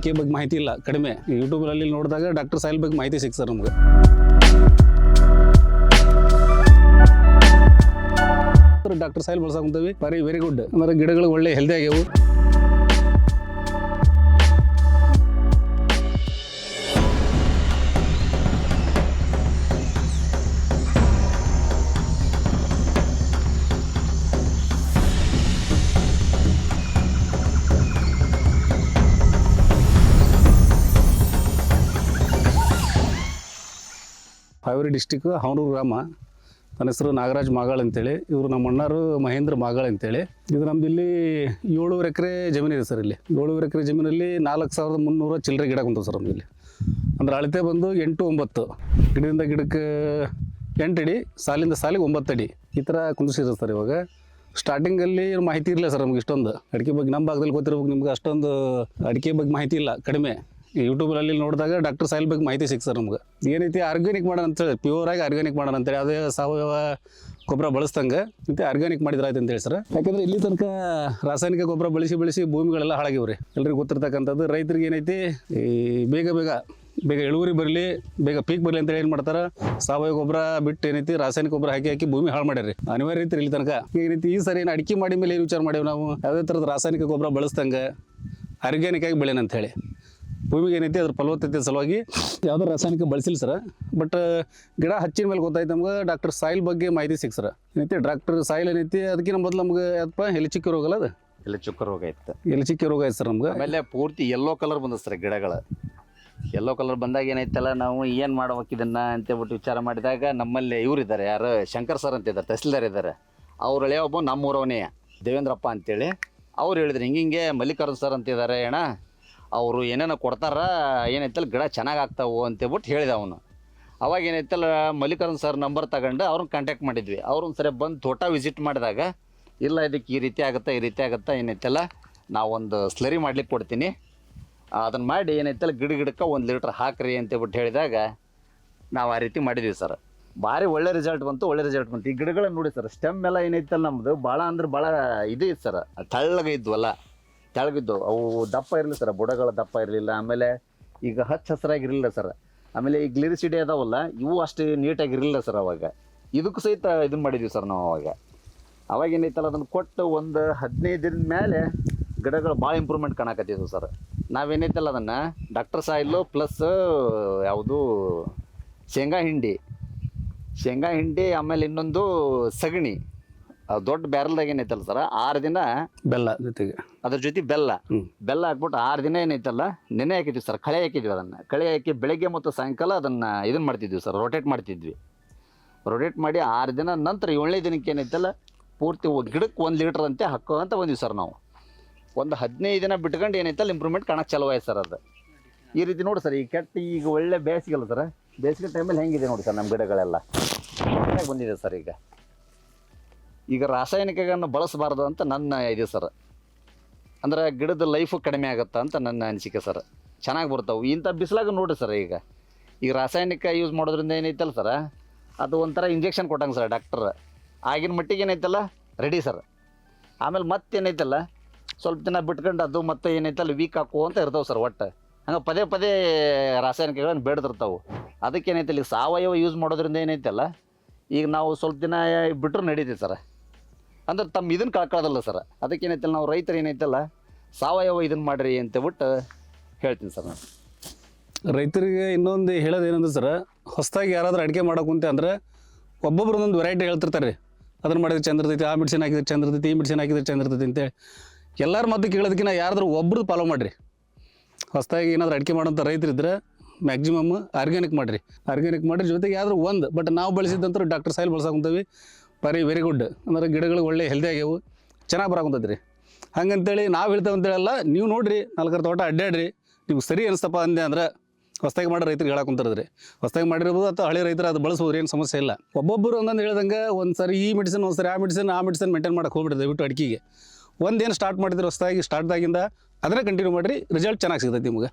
ಅಡಿಕೆ ಬಗ್ಗೆ ಮಾಹಿತಿ ಇಲ್ಲ, ಕಡಿಮೆ. ಯೂಟ್ಯೂಬಲ್ಲಿ ನೋಡಿದಾಗ ಡಾಕ್ಟರ್ ಸಾಯಿಲ್ ಬಗ್ಗೆ ಮಾಹಿತಿ ಸಿಕ್ತು ಸರ್ ನಮ್ಗೆ. ಡಾಕ್ಟರ್ ಸಾಯಿಲ್ ಬಳಸಾಕೊಂತೀವಿ ವೆರಿ ವೆರಿ ಗುಡ್ ಅಂದ್ರೆ ಗಿಡಗಳು ಒಳ್ಳೆ ಹೆಲ್ದಿ ಆಗ್ಯಾವು. ಹಾವೇರಿ ಡಿಸ್ಟಿಕ್ ಹಾವನೂರು ಗ್ರಾಮ. ನನ್ನ ಹೆಸರು ನಾಗರಾಜ್ ಮಾಗಾಳ್ ಅಂತೇಳಿ. ಇವರು ನಮ್ಮ ಅಣ್ಣಾರು ಮಹೇಂದ್ರ ಮಾಗಾಳ್ ಅಂತೇಳಿ. ಇದು ನಮ್ದು ಇಲ್ಲಿ ಏಳೂವರೆ ಎಕರೆ ಜಮೀನಿದೆ ಸರ್ ಇಲ್ಲಿ. ಏಳೂವರೆ ಎಕರೆ ಜಮೀನಲ್ಲಿ ನಾಲ್ಕು ಸಾವಿರದ ಮುನ್ನೂರ ಚಿಲ್ಲರೆ ಗಿಡ ಕುಂತು ಸರ್ ಇಲ್ಲಿ. ಅಂದ್ರೆ ಅಳತೆ ಬಂದು ಎಂಟು ಒಂಬತ್ತು. ಗಿಡದಿಂದ ಗಿಡಕ್ಕೆ ಎಂಟು ಅಡಿ, ಸಾಲಿಂದ ಸಾಲಿಗೆ ಒಂಬತ್ತು ಅಡಿ. ಈ ಥರ ಕುಂದಿಸಿದ್ರು ಸರ್ ಇವಾಗ. ಸ್ಟಾರ್ಟಿಂಗಲ್ಲಿ ಮಾಹಿತಿ ಇರಲಿಲ್ಲ ಸರ್ ನಮ್ಗೆ ಇಷ್ಟೊಂದು. ಅಡಿಕೆ ಬಗ್ಗೆ ನಮ್ಮ ಭಾಗದಲ್ಲಿ ಗೊತ್ತಿರಬೇಕು, ನಿಮ್ಗೆ ಅಷ್ಟೊಂದು ಅಡಿಕೆ ಬಗ್ಗೆ ಮಾಹಿತಿ ಇಲ್ಲ, ಕಡಿಮೆ. ಯೂಟ್ಯೂಬಲ್ಲಿ ನೋಡಿದಾಗ ಡಾಕ್ಟರ್ ಸಾಯಿಲ್ ಬಗ್ಗೆ ಮಾಹಿತಿ ಸಿಕ್ತು ಸರ್ ನಮ್ಗೆ. ಏನೈತಿ ಆರ್ಗ್ಯಾನಿಕ್ ಮಾಡೋಣ ಅಂತೇಳಿ ಪ್ಯೂರ್ ಆಗಿ ಆರ್ಗ್ಯಾನಿಕ್ ಮಾಡೋಣ ಅಂತೇಳಿ ಅದೇ ಸಾವಯವ ಗೊಬ್ಬರ ಬಳಸ್ದಂಗೆ ಮತ್ತೆ ಆರ್ಗ್ಯಾನಿಕ್ ಮಾಡಿದ್ರೆ ಆಯ್ತು ಅಂತೇಳಿ ಸರ್. ಯಾಕಂದ್ರೆ ಇಲ್ಲಿ ತನಕ ರಾಸಾಯನಿಕ ಗೊಬ್ಬರ ಬಳಸಿ ಬಳಸಿ ಭೂಮಿಗಳೆಲ್ಲ ಹಾಳಾಗಿವ್ರಿ. ಎಲ್ರಿಗೂ ಗೊತ್ತಿರ್ತಕ್ಕಂಥದ್ದು, ರೈತರಿಗೆ ಏನೈತಿ, ಈ ಬೇಗ ಬೇಗ ಬೇಗ ಇಳುವರಿ ಬರಲಿ, ಬೇಗ ಪೀಕ್ ಬರಲಿ ಅಂತೇಳಿ ಏನು ಮಾಡ್ತಾರೆ, ಸಾವಯವ ಗೊಬ್ಬರ ಬಿಟ್ಟು ಏನೈತಿ, ರಾಸಾಯನಿಕ ಗೊಬ್ಬರ ಹಾಕಿ ಹಾಕಿ ಭೂಮಿ ಹಾಳು ಮಾಡ್ಯಾರಿ ಅನಿವಾರ್ಯ ರೀತಿ ಇಲ್ಲಿ ತನಕ. ಏನೈತಿ, ಈ ಸರಿ ಏನು ಅಡಿಕೆ ಮಾಡಿ ಮೇಲೆ ಏನು ವಿಚಾರ ಮಾಡೇವಿ ನಾವು? ಯಾವುದೇ ಥರದ ರಾಸಾಯನಿಕ ಗೊಬ್ಬರ ಬಳಸ್ದಂಗೆ ಆರ್ಗ್ಯಾನಿಕ್ ಆಗಿ ಬೆಳೆನಂತ ಹೇಳಿ. ಭೂಮಿಗೆ ಏನೈತಿ ಅದ್ರ ಫಲವತ್ತತೆ ಸಲುವಾಗಿ ಯಾವುದೋ ರಾಸಾಯನಿಕ ಬಳಸಿಲ್ಲ ಸರ್. ಬಟ್ ಗಿಡ ಹಚ್ಚಿದ ಮೇಲೆ ಗೊತ್ತಾಯ್ತು ನಮ್ಗೆ ಡಾಕ್ಟರ್ ಸಾಯಿಲ್ ಬಗ್ಗೆ ಮಾಹಿತಿ ಸಿಕ್ ಸರ್. ಏನೈತಿ ಡಾಕ್ಟರ್ ಸಾಯಿಲ್ ಏನೈತಿ ಅದಕ್ಕಿಂತ ಮೊದಲು ನಮ್ಗೆ ಯಾವಪ್ಪ ಹೆಲಿಚಿಕ್ಕಿ ರೋಗ ಅಲ್ಲ ಅದು? ಹೆಲಿಚಿಕ್ಕ ಚುಕ್ಕ ರೋಗ ಇತ್ತು. ಹೆಲಿಚಿಕ್ಕಿ ರೋಗ ಐತೆ ಸರ್ ನಮ್ಗೆ. ಆಮೇಲೆ ಪೂರ್ತಿ ಎಲ್ಲೋ ಕಲರ್ ಬಂದ ಸರ್ ಗಿಡಗಳು. ಎಲ್ಲೋ ಕಲರ್ ಬಂದಾಗ ಏನೈತಲ್ಲ ನಾವು ಏನು ಮಾಡ್ಬೇಕು ಇದನ್ನ ಅಂತೇಳ್ಬಿಟ್ಟು ವಿಚಾರ ಮಾಡಿದಾಗ ನಮ್ಮಲ್ಲಿ ಇವ್ರು ಇದ್ದಾರೆ ಯಾರು ಶಂಕರ್ ಸರ್ ಅಂತ ಇದ್ದಾರೆ ತಹಸೀಲ್ದಾರ್ ಇದ್ದಾರೆ. ಅವ್ರ ಹಳೆಯ ಒಬ್ಬ ನಮ್ಮೂರವನೇ ದೇವೇಂದ್ರಪ್ಪ ಅಂತೇಳಿ. ಅವ್ರು ಹೇಳಿದ್ರು ಹಿಂಗೆ ಹಿಂಗೆ ಮಲ್ಲಿಕಾರ್ಜುನ್ ಸರ್ ಅಂತಿದ್ದಾರೆ ಅಣ್ಣ. ಅವರು ಏನೇನೋ ಕೊಡ್ತಾರ, ಏನೈತಲ್ಲ ಗಿಡ ಚೆನ್ನಾಗಿ ಆಗ್ತಾವು ಅಂತೇಳ್ಬಿಟ್ಟು ಹೇಳಿದ ಅವನು. ಅವಾಗ ಏನೈತಲ್ಲ, ಮಲ್ಲಿಕಾರ್ಜುನ್ ಸರ್ ನಂಬರ್ ತಗೊಂಡು ಅವ್ರನ್ನ ಕಾಂಟ್ಯಾಕ್ಟ್ ಮಾಡಿದ್ವಿ. ಅವ್ರನ್ನ ಸರಿ ಬಂದು ತೋಟ ವಿಸಿಟ್ ಮಾಡಿದಾಗ, ಇಲ್ಲ ಇದಕ್ಕೆ ಈ ರೀತಿ ಆಗುತ್ತೆ, ಈ ರೀತಿ ಆಗುತ್ತಾ, ಏನೈತಲ್ಲ, ನಾವೊಂದು ಸ್ಲರಿ ಮಾಡ್ಲಿಕ್ಕೆ ಕೊಡ್ತೀನಿ. ಅದನ್ನು ಮಾಡಿ ಏನೈತಲ್ಲ, ಗಿಡ ಗಿಡಕ್ಕೆ ಒಂದು ಲೀಟ್ರ್ ಹಾಕ್ರಿ ಅಂತೇಳ್ಬಿಟ್ಟು ಹೇಳಿದಾಗ, ನಾವು ಆ ರೀತಿ ಮಾಡಿದ್ವಿ ಸರ್. ಭಾರಿ ಒಳ್ಳೆ ರಿಸಲ್ಟ್ ಬಂತು, ಒಳ್ಳೆ ರಿಸಲ್ಟ್ ಬಂತು. ಈ ಗಿಡಗಳನ್ನ ನೋಡಿ ಸರ್ ಸ್ಟೆಮ್ ಎಲ್ಲ ಏನೈತಲ್ಲ ನಮ್ಮದು ಭಾಳ ಅಂದ್ರೆ ಭಾಳ ಇದು ಇತ್ತು ಸರ್, ತಳ್ಳಗೆ ಇದ್ವಲ್ಲ. ತೆಳಗಿದ್ದು ಅವು ದಪ್ಪ ಇರಲಿಲ್ಲ ಸರ್ ಬುಡಗಳು ದಪ್ಪ ಇರಲಿಲ್ಲ, ಆಮೇಲೆ ಈಗ ಹಚ್ಚ ಹಸಿರಾಗಿರಲಿಲ್ಲ ಸರ್ ಆಮೇಲೆ ಈ ಗ್ಲಿರಿಸಿಡಿ ಅದಾವಲ್ಲ, ಇವು ಅಷ್ಟು ನೀಟಾಗಿ ಇರಲಿಲ್ಲ ಸರ್ ಅವಾಗ. ಇದಕ್ಕೂ ಸಹಿತ ಇದನ್ನ ಮಾಡಿದ್ವಿ ಸರ್ ನಾವು ಅವಾಗ. ಅವಾಗ ಏನೈತಲ್ಲ, ಅದನ್ನು ಕೊಟ್ಟು ಒಂದು ಹದಿನೈದು ದಿನದ ಮೇಲೆ ಗಿಡಗಳು ಭಾಳ ಇಂಪ್ರೂವ್ಮೆಂಟ್ ಕಾಣಕತ್ತಿದ್ವು ಸರ್ ನಾವೇನೈತಲ್ಲ ಅದನ್ನು ಡಾಕ್ಟರ್ ಸಾಯಿಲು ಪ್ಲಸ್ ಯಾವುದು, ಶೇಂಗಾ ಹಿಂಡಿ. ಶೇಂಗಾ ಹಿಂಡಿ, ಆಮೇಲೆ ಇನ್ನೊಂದು ಸಗಣಿ. ದೊಡ್ಡ ಬ್ಯಾರಲ್ದಾಗ ಏನೈತಲ್ಲ ಸರ್? ಆರು ದಿನ ಬೆಲ್ಲ ಜೊತೆಗೆ. ಅದ್ರ ಜೊತೆ ಬೆಲ್ಲ. ಬೆಲ್ಲ ಹಾಕ್ಬಿಟ್ಟು ಆರು ದಿನ ಏನೈತಲ್ಲ ನೆನೆ ಹಾಕಿದ್ವಿ ಸರ್ ಕಳೆ ಹಾಕಿದ್ವಿ ಅದನ್ನು. ಕಳೆ ಹಾಕಿ ಬೆಳಗ್ಗೆ ಮತ್ತು ಸಾಯಂಕಾಲ ಅದನ್ನು ಇದನ್ನು ಮಾಡ್ತಿದ್ವಿ ಸರ್ ರೊಟೇಟ್ ಮಾಡ್ತಿದ್ವಿ. ರೊಟೇಟ್ ಮಾಡಿ ಆರು ದಿನ ನಂತರ ಏಳನೇ ದಿನಕ್ಕೆ ಏನೈತಲ್ಲ ಪೂರ್ತಿ ಗಿಡಕ್ಕೆ ಒಂದು ಲೀಟ್ರ್ ಅಂತೆ ಹಾಕೋ ಅಂತ ಬಂದ್ವಿ ಸರ್ ನಾವು. ಒಂದು ಹದಿನೈದು ದಿನ ಬಿಟ್ಕೊಂಡು ಏನೈತಲ್ಲ ಇಂಪ್ರೂವ್ಮೆಂಟ್ ಕಾಣಕ್ಕೆ ಚಲೋ ಆಯ್ತು ಸರ್ ಅದು. ಈ ರೀತಿ ನೋಡಿ ಸರ್ ಈ ಕೆಟ್ಟ ಈಗ ಒಳ್ಳೆ ಬೇಸಿಗೆಲ್ಲ ಸರ್ ಬೇಸಿಗೆ ಟೈಮಲ್ಲಿ ಹೆಂಗಿದೆ ನೋಡಿ ಸರ್ ನಮ್ಮ ಗಿಡಗಳೆಲ್ಲ. ಚೆನ್ನಾಗಿ ಬಂದಿದೆ ಸರ್ ಈಗ. ಈಗ ರಾಸಾಯನಿಕಗಳನ್ನು ಬಳಸಬಾರ್ದು ಅಂತ ನನ್ನ ಇದೆ ಸರ್. ಅಂದ್ರೆ ಗಿಡದ ಲೈಫು ಕಡಿಮೆ ಆಗುತ್ತೆ ಅಂತ ನನ್ನ ಅನಿಸಿಕೆ ಸರ್. ಚೆನ್ನಾಗಿ ಬರ್ತಾವೆ. ಇಂಥ ಬಿಸಿಲಾಗ ನೋಡಿರಿ ಸರ್ ಈಗ. ಈಗ ರಾಸಾಯನಿಕ ಯೂಸ್ ಮಾಡೋದ್ರಿಂದ ಏನೈತಲ್ಲ ಸರ್, ಅದು ಒಂಥರ ಇಂಜೆಕ್ಷನ್ ಕೊಟ್ಟಂಗೆ ಸರ್ ಡಾಕ್ಟರ್ ಆಗಿನ ಮಟ್ಟಿಗೆ ಏನೈತಲ್ಲ ರೆಡಿ ಸರ್. ಆಮೇಲೆ ಮತ್ತೇನೈತಲ್ಲ ಸ್ವಲ್ಪ ದಿನ ಬಿಟ್ಕೊಂಡು ಅದು ಮತ್ತೆ ಏನೈತಲ್ಲ ವೀಕ್ ಹಾಕುವ ಅಂತ ಇರ್ತಾವೆ ಸರ್ ಒಟ್ಟು. ಹಂಗೆ ಪದೇ ಪದೇ ರಾಸಾಯನಿಕಗಳನ್ನು ಬೇಡದಿರ್ತಾವೆ. ಅದಕ್ಕೆ ಏನೈತಲ್ಲ ಸಾವಯವ ಯೂಸ್ ಮಾಡೋದ್ರಿಂದ ಏನೈತಲ್ಲ, ಈಗ ನಾವು ಸ್ವಲ್ಪ ದಿನ ಬಿಟ್ಟರು ನಡೀತೀವಿ ಸರ್. ಅಂದ್ರೆ ತಮ್ಮ ಇದನ್ನು ಕಳ್ಕೊಳ್ಳೋದಲ್ಲ ಸರ್. ಅದಕ್ಕೆ ಏನೈತಲ್ಲ ನಾವು ರೈತರು ಏನೈತಲ್ಲ, ಸಾವಯವ ಇದನ್ನು ಮಾಡ್ರಿ ಅಂತೇಳ್ಬಿಟ್ಟು ಹೇಳ್ತೀನಿ ಸರ್ ನಾನು. ರೈತರಿಗೆ ಇನ್ನೊಂದು ಹೇಳೋದು ಏನಂದ್ರೆ ಸರ್, ಹೊಸದಾಗಿ ಯಾರಾದರೂ ಅಡುಗೆ ಮಾಡೋಕೆ ಕುಂತೆ ಅಂದ್ರೆ ಒಬ್ಬೊಬ್ರು ಒಂದೊಂದು ವೆರೈಟಿ ಹೇಳ್ತಿರ್ತಾರೆ ರೀ. ಅದನ್ನು ಮಾಡಿದ್ರೆ ಚಂದ ಇರ್ತೈತಿ, ಆ ಮೆಡಿಸಿನ್ ಹಾಕಿದ್ರೆ ಚಂದ ಇರ್ತೈತಿ, ಈ ಮೆಡಿಸಿನ್ ಹಾಕಿದ್ರೆ ಚಂದ ಇರ್ತೈತಿ ಅಂತೇಳಿ ಎಲ್ಲರ ಮದ್ದು ಕೇಳೋದಕ್ಕಿಂತ ಯಾರಾದ್ರೂ ಒಬ್ರದ್ದು ಫಾಲೋ ಮಾಡಿರಿ. ಹೊಸದಾಗಿ ಏನಾದರೂ ಅಡುಗೆ ಮಾಡೋಂಥ ರೈತರಿದ್ರೆ ಮ್ಯಾಕ್ಸಿಮಮ್ ಆರ್ಗ್ಯಾನಿಕ್ ಮಾಡಿರಿ. ಆರ್ಗ್ಯಾನಿಕ್ ಮಾಡಿರಿ ಜೊತೆಗೆ ಯಾವ್ದಾರು ಒಂದು ಬಟ್ ನಾವು ಬಳಸಿದಂತೂ ಡಾಕ್ಟರ್ ಸಾಯಿಲ್ ಬಳಸಾಕೊಂತೀವಿ ವೆರಿ ವೆರಿ ಗುಡ್ ಅಂದ್ರೆ ಗಿಡಗಳು ಒಳ್ಳೆ ಹೆಲ್ದಿ ಆಗ್ಯಾವು, ಚೆನ್ನಾಗಿ ಬರಾಕೊಂತೈತಿ ರೀ ಹಂಗಂತೇಳಿ ನಾವು ಹೇಳ್ತೇವೆ ಅಂತೇಳಲ್ಲ ನೀವು ನೋಡಿರಿ, ನಾಲ್ಕರ ತೋಟ ಅಡ್ಡಾಡ್ರಿ ನಿಮ್ಗೆ ಸರಿ ಅನಿಸ್ತಪ್ಪ ಅಂದೆ ಅಂದ್ರೆ ಹೊಸ್ದಾಗಿ ಮಾಡೋ ರೈತರಿಗೆ ಹೇಳಾಕೊಂತಾರದ್ರಿ ಹೊಸ್ದಾಗಿ ಮಾಡಿರ್ಬೋದು ಅಥವಾ ಹಳೆ ರೈತರು ಅದು ಬಳಸ್ಬೋದು, ಏನು ಸಮಸ್ಯೆ ಇಲ್ಲ. ಒಬ್ಬೊಬ್ಬರು ಒಂದೊಂದು ಹೇಳ್ದಂಗೆ ಒಂದು ಸರಿ ಈ ಮೆಡಿಸಿನ್ ಒಂದು ಸರಿ ಆ ಮೆಡಿಸಿನ್ ಆ ಮೆಡಿಸಿನ್ ಮೇಂಟೈನ್ ಮಾಡಕ್ಕೆ ಹೋಗ್ಬಿಡ್ರಿ ದಯವಿಟ್ಟು ಅಡಿಕೆಗೆ. ಒಂದೇನು ಸ್ಟಾರ್ಟ್ ಮಾಡಿದ್ರೆ ಹೊಸ್ದಾಗಿ ಸ್ಟಾರ್ಟ್ದಾಗಿಂದ ಅದನ್ನೇ ಕಂಟಿನ್ಯೂ ಮಾಡಿರಿ ರಿಸಲ್ಟ್ ಚೆನ್ನಾಗಿ ಸಿಗ್ತೈತಿ ನಿಮ್ಗೆ.